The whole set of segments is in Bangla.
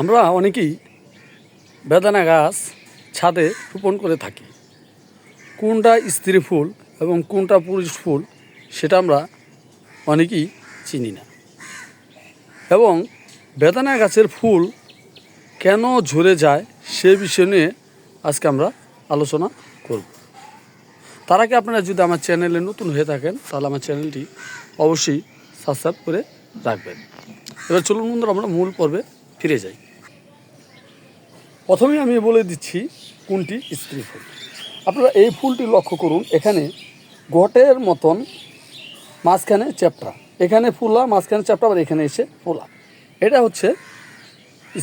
আমরা অনেকেই বেদানা গাছ ছাদে রোপণ করে থাকি। কোনটা স্ত্রী ফুল এবং কোনটা পুরুষ ফুল সেটা আমরা অনেকেই চিনি না। এবং বেদানা গাছের ফুল কেন ঝরে যায় সে বিষয় নিয়ে আজকে আমরা আলোচনা করব। তার আগে আপনারা যদি আমার চ্যানেলে নতুন হয়ে থাকেন, তাহলে আমার চ্যানেলটি অবশ্যই সাবস্ক্রাইব করে রাখবেন। এবার চলুন বন্ধুরা, আমরা মূল পর্বে ফিরে যাই। প্রথমেই আমি বলে দিচ্ছি কোনটি? স্ত্রী ফুল। আপনারা এই ফুলটি লক্ষ্য করুন, এখানে ঘটের মতন মাঝখানে চ্যাপটা। এখানে ফুলা, মাঝখানে চ্যাপটা, আবার এখানে এসে ফোলা। এটা হচ্ছে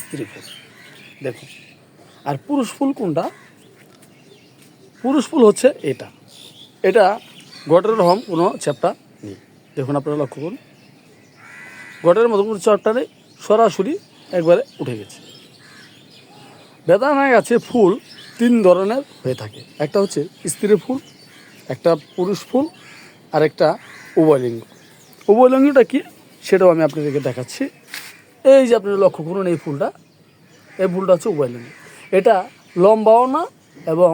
স্ত্রী ফুল। দেখুন, আর পুরুষ ফুল কোনটা? পুরুষ ফুল হচ্ছে এটা। এটা গটের রকম কোনো চ্যাপটা নেই। দেখুন, আপনারা লক্ষ্য করুন। গটের মতো কোনো চ্যাপটা নেই। সরাসরি একবারে উঠে গেছে। বেদানা গাছে ফুল তিন ধরনের হয়ে থাকে। একটা হচ্ছে স্ত্রী ফুল, একটা পুরুষ ফুল, আর একটা উভয়লিঙ্গ। উভয়লিঙ্গটা কি? সেটাও আমি আপনাদেরকে দেখাচ্ছি। এই যে আপনারা লক্ষ্য করুন এই ফুলটা এই ফুলটা হচ্ছে উভয়লিঙ্গ। এটা লম্বাও না এবং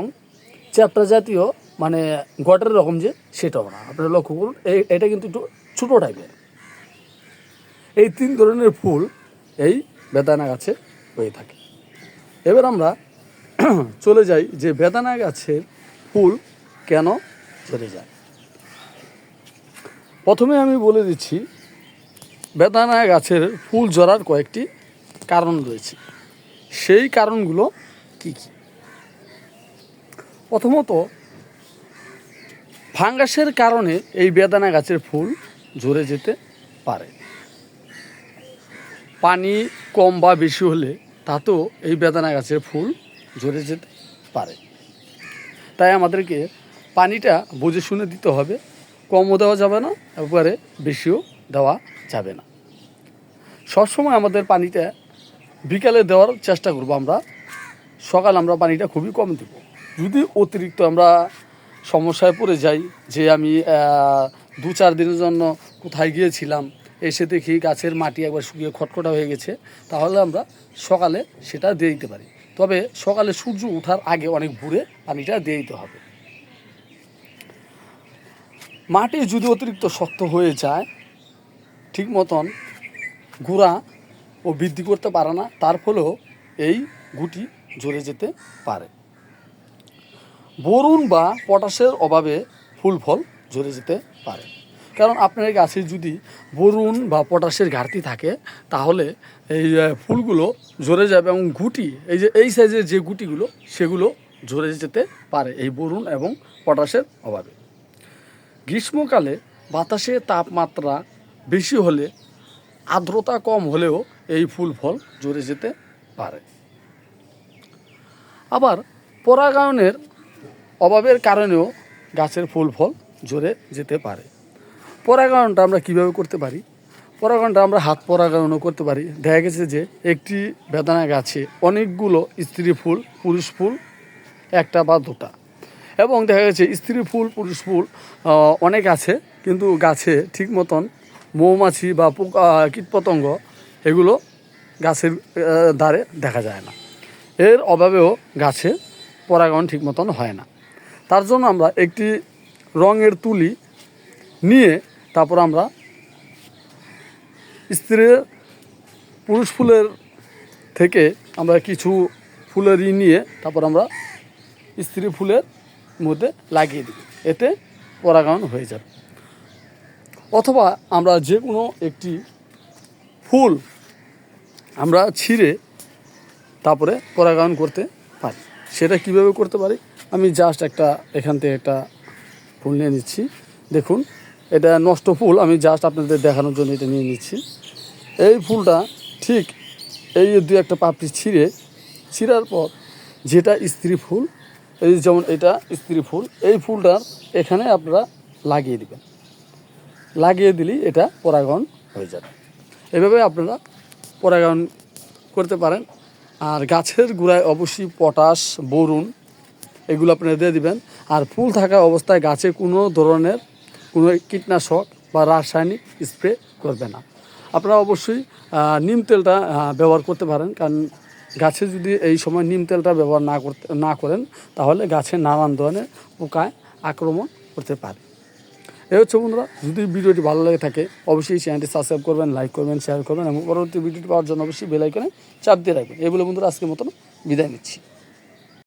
চ্যাপ্টা জাতীয় মানে গটের রকম যে, সেটাও না। আপনারা লক্ষ্য করুন এটা কিন্তু একটু ছোটো টাইপের এই তিন ধরনের ফুল, এই বেদানা গাছে হয়ে থাকে। এবার আমরা চলে যাই যে বেদানা গাছের ফুল কেন ঝরে যায়। প্রথমে আমি বলে দিচ্ছি, বেদানা গাছের ফুল ঝরার কয়েকটি কারণ রয়েছে। সেই কারণগুলো কি কি? প্রথমত, ফাঙ্গাসের কারণে এই বেদানা গাছের ফুল ঝরে যেতে পারে। পানি কম বা বেশি হলে তাতেও এই বেদানা গাছের ফুল ঝরে যেতে পারে। তাই আমাদেরকে পানিটা বুঝে শুনে দিতে হবে, কমও দেওয়া যাবে না, একবারে বেশিও দেওয়া যাবে না। সবসময় আমাদের পানিটা বিকালে দেওয়ার চেষ্টা করব আমরা, সকাল আমরা পানিটা খুবই কম দেব। যদি অতিরিক্ত আমরা সমস্যায় পড়ে যাই, যে আমি দু চার দিনের জন্য কোথায় গিয়েছিলাম এসে দেখি গাছের মাটি একবার শুকিয়ে খটখটা হয়ে গেছে, তাহলে আমরা সকালে সেটা দিয়ে দিতে পারি। তবে সকালে সূর্য ওঠার আগে অনেক ভোরে পানিটা দিয়ে দিতে হবে। মাটি যদি অতিরিক্ত শক্ত হয়ে যায়, ঠিক মতন গুঁড়া ও বৃদ্ধি করতে পারে না, তার ফলেও এই গুটি ঝরে যেতে পারে। বরুণ বা পটাশের অভাবে ফুল ফল ঝরে যেতে পারে। কারণ আপনার গাছে যদি বরুণ বা পটাশের ঘাটতি থাকে, তাহলে এই ফুলগুলো ঝরে যাবে এবং গুটি এই যে, এই সাইজের যে গুটিগুলো সেগুলো ঝরে যেতে পারে এই বরুণ এবং পটাশের অভাবে। গ্রীষ্মকালে বাতাসে তাপমাত্রা বেশি হলে আর্দ্রতা কম হলেও এই ফুল ফল ঝরে যেতে পারে। আবার পরাগায়নের অভাবের কারণেও গাছের ফুল ফল ঝরে যেতে পারে। পরাগায়নটা আমরা কীভাবে করতে পারি? পরাগায়নটা আমরা হাত পরাগায়নও করতে পারি। দেখা গেছে যে একটি বেদানা গাছে অনেকগুলো স্ত্রী ফুল, পুরুষ ফুল, একটা বা দুটা। এবং দেখা গেছে স্ত্রী ফুল, পুরুষ ফুল অনেক আছে, কিন্তু গাছে ঠিক মতন মৌমাছি বা পোকা কীটপতঙ্গ এগুলো গাছের দ্বারে দেখা যায় না। এর অভাবেও গাছে পরাগায়ন ঠিক মতন হয় না। তার জন্য আমরা একটি রঙের তুলি নিয়ে তারপর আমরা স্ত্রীর পুরুষ ফুলের থেকে আমরা কিছু ফুলের ই নিয়ে তারপর আমরা স্ত্রী ফুলের মধ্যে লাগিয়ে দিই। এতে পরাগায়ন হয়ে যাবে অথবা আমরা যে কোনো একটি ফুল আমরা ছিঁড়ে তারপরে পরাগায়ন করতে পারি। সেটা কীভাবে করতে পারি? আমি জাস্ট একটা এখান থেকে একটা ফুল নিয়ে নিচ্ছি। দেখুন। এটা নষ্ট ফুল, আমি জাস্ট আপনাদের দেখানোর জন্য এটা নিয়ে নিচ্ছি। এই ফুলটা ঠিক এই দু একটা পাপড়ি ছিঁড়ে, ছিঁড়ার পর যেটা স্ত্রী ফুল, এই যেমন এটা স্ত্রী ফুল, এই ফুলটার এখানে আপনারা লাগিয়ে দিবেন। লাগিয়ে দিলেই এটা পরাগণ হয়ে যাবে। এভাবে আপনারা পরাগায়ন করতে পারেন। আর গাছের গোড়ায় অবশ্যই পটাশ, বরুণ, এগুলো আপনারা দিয়ে দিবেন। আর ফুল থাকা অবস্থায় গাছে কোনো ধরনের কোনো কীটনাশক বা রাসায়নিক স্প্রে করবে না। আপনারা অবশ্যই নিম তেলটা ব্যবহার করতে পারেন। কারণ গাছে যদি এই সময় নিম তেলটা ব্যবহার না করতে, না করেন, তাহলে গাছে নানান ধরনের পোকায় আক্রমণ করতে পারে। এই হচ্ছে বন্ধুরা, যদি ভিডিওটি ভালো লাগে থাকে, অবশ্যই চ্যানেলটি সাবস্ক্রাইব করবেন, লাইক করবেন, শেয়ার করবেন এবং পরবর্তী ভিডিওটি পাওয়ার জন্য অবশ্যই বেল আইকনে চাপ দিয়ে রাখবেন। এই বলে বন্ধুরা, আজকের মতন বিদায় নিচ্ছি।